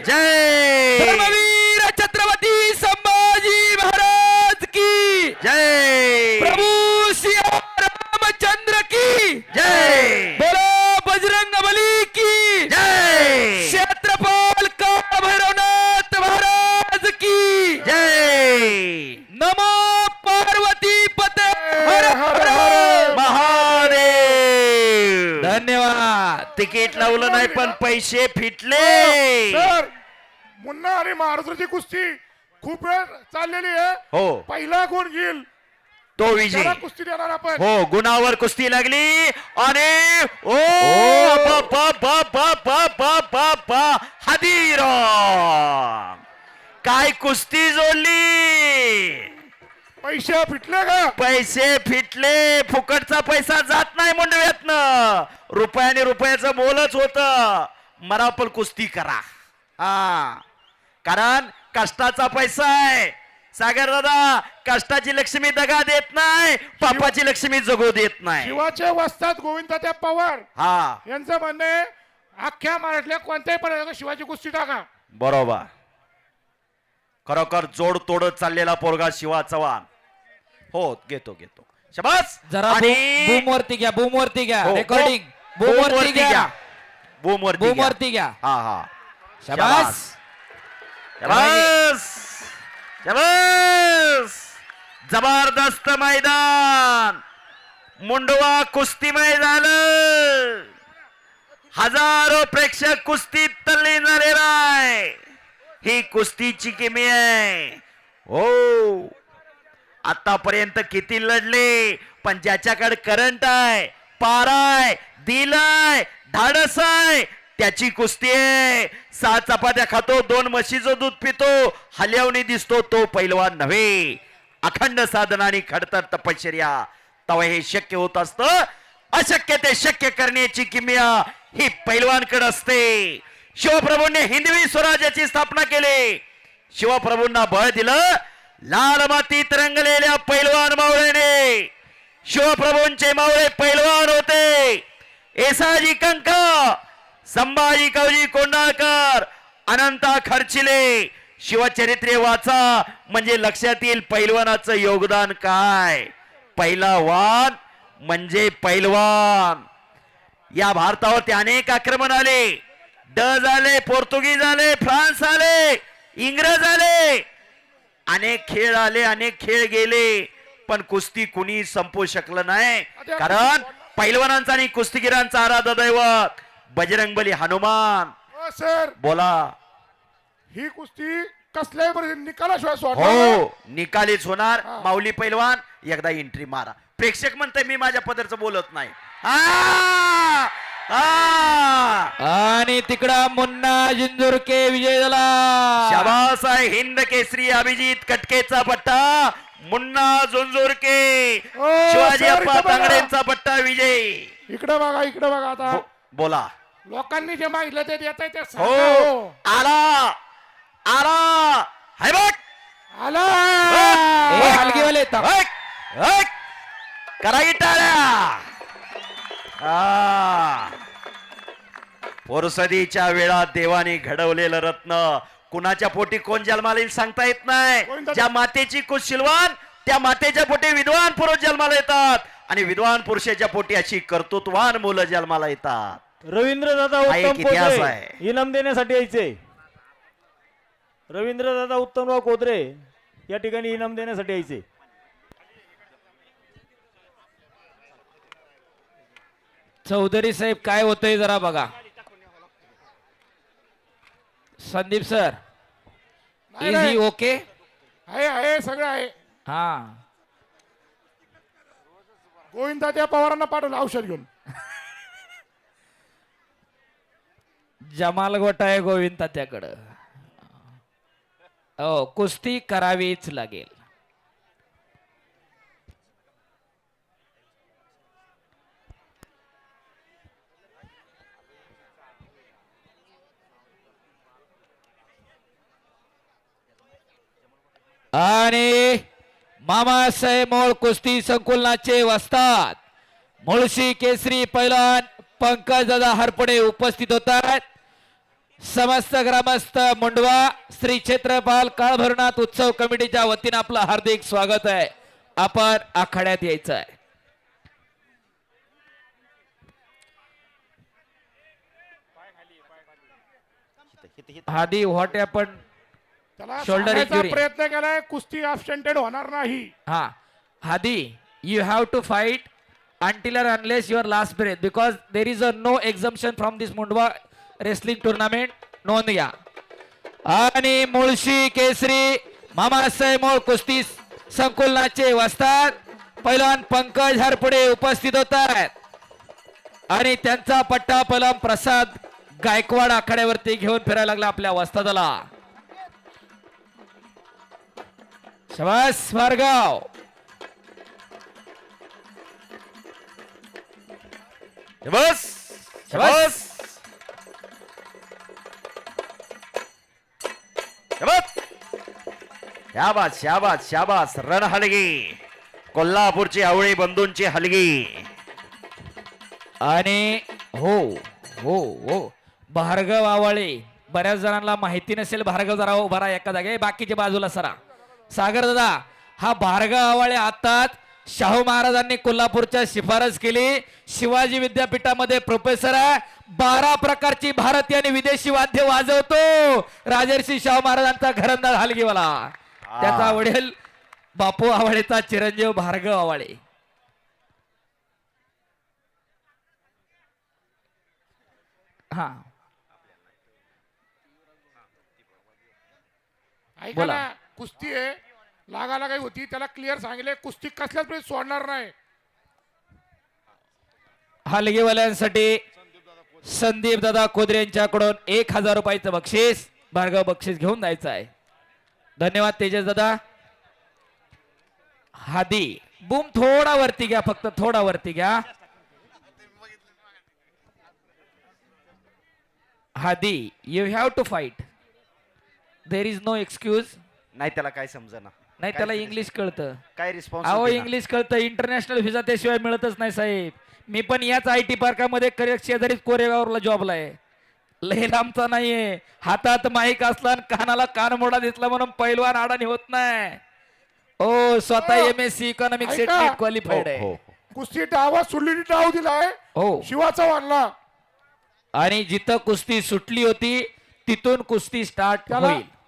જય तिकीट लावलं नाही पण पैसे फिटले. सर. मुन्ना आणि महाराष्ट्राची कुस्ती खूप वेळ चाललेली आहे. हो. पहिला गुण घेईल? तो विजय. त्याला कुस्ती देणार आपण. हो गुणावर कुस्ती लागली आणि ओ बा बा बा बा बा बा बा बा हदीर काय कुस्ती जोडली. पैसे फिटले का? पैसे फिटले. फुकटचा पैसा जात नाही मुंडव्यातनं. रुपयाने रुपयाचं मोलच होत. मला पण कुस्ती करा. हा. कारण कष्टाचा पैसा आहे. सागर दादा कष्टाची लक्ष्मी दगा देत नाही पापाची लक्ष्मी जगू देत नाही. शिवाचे वस्तात गोविंदाच्या पवार. हा. यांचं म्हणणं आहे अख्ख्या महाराष्ट्रातल्या कोणत्याही पर्यटक शिवाची कुस्ती टाका. बरोबर. खरोखर जोड तोडत चाललेला पोरगा शिवा चव्हाण. हो घेतो घेतो. शबास! जरा आणि बूम वरती घ्या बूम वरती घ्या. हो, रेकॉर्डिंग हो. बूम बूम वरती घ्या. बूम वरती बूम घ्या. वरती घ्या. हा हा. शाबास! शबास! शबास! जबरदस्त मैदान! मुंडवा कुस्तीमय झालं हजारो प्रेक्षक कुस्तीत तल्लीन झालेला आहे. ही कुस्तीची किमी आहे. हो. आतापर्यंत किती लढले? पण ज्याच्याकडे करंट आहे पाराय दिलाय धाडस आहे त्याची कुस्ती आहे. सहा चपात्या खातो दोन म्हशीचं दूध पितो हल्यावणी दिसतो तो पैलवान नव्हे. अखंड साधनाने खडतर तपश्चर्या. तव हे शक्य होत असत. अशक्य ते शक्य करण्याची किमया ही पैलवानकडे असते. शिवप्रभूंनी हिंदवी स्वराज्याची स्थापना केली. शिवप्रभूंना बळ दिलं. लाल मातीत रंगलेल्या पैलवान मावळेने शिवप्रभूंचे मावळे पैलवान होते. एसाजी कंक संभाजी कवजी कोंडाळकर अनंता खर्चिले शिवचरित्रे वाचा म्हणजे लक्षात येईल पैलवानाचं योगदान काय? पहिला वान म्हणजे पैलवान. या भारतावरती अनेक आक्रमण आले. ड आले पोर्तुगीज आले फ्रान्स आले इंग्रज आले अनेक खेळ आले अनेक खेळ गेले पण कुस्ती कुणी संपवू शकलं नाही. कारण पैलवानांचा आणि कुस्तीगिरांचा आराध दैवत बजरंगबली हनुमान. हो सर. बोला. ही कुस्ती कसल्याही परिस्थितीत निकालाशिवाय. हो निकालीच होणार. माऊली पैलवान एकदा एंट्री मारा. प्रेक्षक म्हणते मी माझ्या पदरचं बोलत नाही! आणि तिकडा मुन्ना जिंजुरके विजय झाला शाबास आहे हिंद केसरी अभिजित कटकेचा पट्टा मुन्ना झुंझुरके ओ, शिवाजी सर, अप्पा इथं बघा. तांगडेंचा पट्टा विजय इकडे बघा इकडे बघा आता बो- बोला लोकांनी जे मागितलं ते देत ते हो सांगा, हो. आला आला हाय बघ आला ए, हलगीवाले थांब. हक, हक. करा की टाळ्या आ. पोरसदीच्या वेळात देवाने घडवलेलं रत्न कुणाच्या पोटी कोण जन्माला येईल सांगता येत नाही. ज्या मातेची कुशीलवान त्या मातेच्या पोटी विद्वान पुरुष जन्माला येतात. आणि विद्वान पुरुषाच्या पोटी अशी कर्तृत्वान मुलं जन्माला येतात. रवींद्र दादा उत्तम इतिहास कोदरे आहे. इनाम देण्यासाठी यायचे. रवींद्र दादा उत्तमराव कोदरे या ठिकाणी इनाम देण्यासाठी यायचे. चौधरी साहेब काय होतंय जरा बघा. संदीप सर नाही, इज नाही. ही ओके आहे आहे सगळं आहे. हा. गोविंदा त्या पवारांना पाठवलं औषध घेऊन. जमाल गोटा आहे गोविंद तात्याकडं हो कुस्ती करावीच लागेल. आणि मामासाहेब मोळ कुस्ती संकुलनाचे वस्तात मुळशी केसरी पैलवान पंकजदा हरपडे उपस्थित होतात. समस्त ग्रामस्थ मुंडवा श्री क्षेत्रपाल काळभरनाथ उत्सव कमिटीच्या वतीनं आपलं हार्दिक स्वागत आहे. आपण आखाड्यात यायचं आहे हादी व्हॉट आपण त्याला Shoulder सांगायचा injury. प्रयत्न केलाय कुस्ती absented होणार नाही. हा. हादी you have to fight or unless your last breath because there is a no exemption from this Mundhwa wrestling tournament. नोंद घ्या आणि मुळशी केसरी मामासाहेब मोळ कुस्ती संकुलनाचे वस्तात पैलवान पंकज हरपुडे उपस्थित होत आहेत आणि त्यांचा पट्टा पैलवान प्रसाद गायकवाड आखाड्यावरती घेऊन फिरायला लागला आपल्या वस्तादाला शबास भार्गव बस शबास शाबास शाबास शाबास रण हलगी. कोल्हापूरची आवळी बंधूंची हलगी. आणि हो हो हो. भार्गव आवाळे. बऱ्याच जणांना माहिती नसेल भार्गव जरा उभा राहा एका जागे बाकीच्या बाजूला सरा. सागर दादा हा भार्गव आवाळे आताच शाहू महाराजांनी कोल्हापूरच्या शिफारस केली. शिवाजी विद्यापीठामध्ये प्रोफेसर आहे. बारा प्रकारची भारतीय आणि विदेशी वाद्य वाजवतो. राजर्षी शाहू महाराजांचा घरंदाज हलगीवाला. त्याचा वडील बापू आवाळेचा चिरंजीव भार्गव आवाळे हा बोला. कुस्ती आहे. लागायला काही होती त्याला क्लिअर सांगितले कुस्ती कसल्याच प्रयत्न सोडणार नाही. हलगीवाल्यांसाठी संदीप दादा कोदरे यांच्याकडून एक हजार रुपयाचं बक्षीस भार्गव बक्षीस घेऊन जायचं आहे. धन्यवाद तेजस दादा हादी बूम थोडा वरती घ्या फक्त थोडा वरती घ्या. हादी you have to fight there is no excuse नाही त्याला काय समजना. नाही त्याला इंग्लिश कळतं. काय रिस्पॉन्स अहो इंग्लिश कळतं. इंटरनॅशनल व्हिसा त्याशिवाय मिळतच नाही साहेब. मी पण याच आय टी पार्कामध्ये करेक्ट शेजारीच कोरेगावला जॉबला आहे. लय लांबचा नाहीये. हातात माईक असला आणि कानाला कान मोडा दिसला म्हणून पैलवान अडाणी होत नाही. ओ स्वतः M S C economic set ऐका. क्वालिफाईड हो, आहे. कुस्ती डावा सुरली डाव दिलाय. हो. शिवा चव्हाणला आणि जिथं कुस्ती सुटली होती तिथून कुस्ती स्टार्ट त्याला- होईल.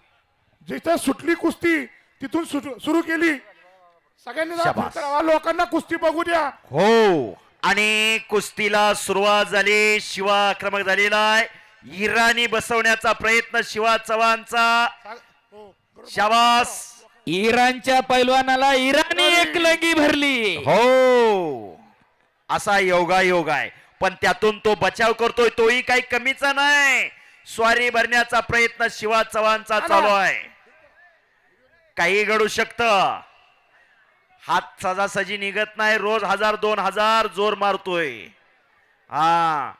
जिथं सुटली कुस्ती तिथून सुरू केली. सगळ्यांनी जरा शाबास. लोकांना कुस्ती बघू द्या. हो. आणि कुस्तीला सुरुवात झाली. शिवा आक्रमक झालेला आहे. इराणी बसवण्याचा प्रयत्न शिवा चव्हाणचा. हो. शाबास. इराणच्या पैलवानाला इराणी एक लगी भरली. हो. असा योगा योग आहे. पण त्यातून तो बचाव करतोय तोही काही कमीचा नाही. स्वारी भरण्याचा प्रयत्न शिवा चव्हाणचा चालू आहे. काही घडू शकत. हात सजासजी निघत नाही. रोज हजार दोन हजार जोर मारतोय. हा.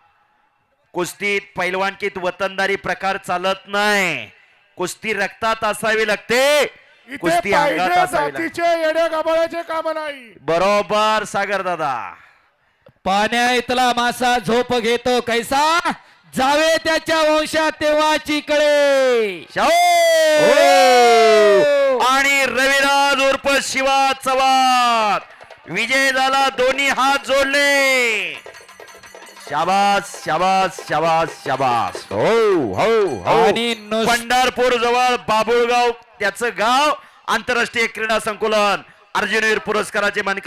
कुस्तीत पैलवानकीत वतनदारी प्रकार चालत नाही. कुस्ती रक्तात असावी लागते. कुस्ती अंगात असावी लागते. काम नाही. बरोबर सागर दादा. पाण्या इथला मासा झोप घेतो कैसा? जावे त्याच्या वंशात तेव्हाची कळे. शाओ! आणि रविराज उर्फ शिवा चव्हाण. विजय झाला दोन्ही हात जोडले. शाबास शाबास शाबास शाबास. हो हो हो. आणि नुस- पंढरपूर जवळ बाबुळगाव त्याचं गाव आंतरराष्ट्रीय क्रीडा संकुलन. अर्जुनवीर पुरस्काराचे मानकरी